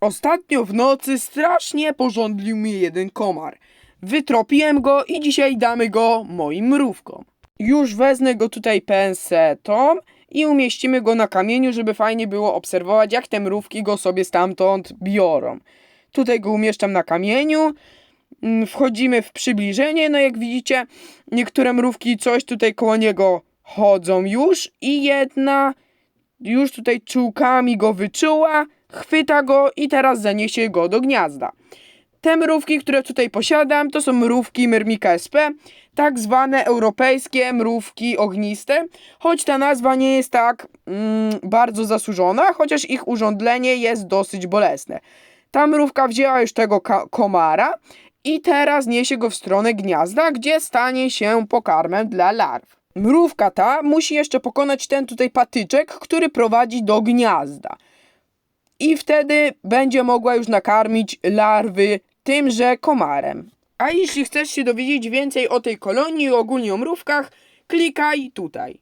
Ostatnio w nocy strasznie porządlił mnie jeden komar. Wytropiłem go i dzisiaj damy go moim mrówkom. Już wezmę go tutaj pensetą i umieścimy go na kamieniu, żeby fajnie było obserwować, jak te mrówki go sobie stamtąd biorą. Tutaj go umieszczam na kamieniu. Mm, Wchodzimy w przybliżenie, no jak widzicie, niektóre mrówki coś tutaj koło niego chodzą już i jedna już tutaj czułkami go wyczuła, chwyta go i teraz zaniesie go do gniazda. Te mrówki, które tutaj posiadam, to są mrówki Myrmika SP, tak zwane europejskie mrówki ogniste, choć ta nazwa nie jest tak mm, bardzo zasłużona, chociaż ich urządlenie jest dosyć bolesne. Ta mrówka wzięła już tego komara i teraz niesie go w stronę gniazda, gdzie stanie się pokarmem dla larw. Mrówka ta musi jeszcze pokonać ten tutaj patyczek, który prowadzi do gniazda. I wtedy będzie mogła już nakarmić larwy tymże komarem. A jeśli chcesz się dowiedzieć więcej o tej kolonii i ogólnie o mrówkach, klikaj tutaj.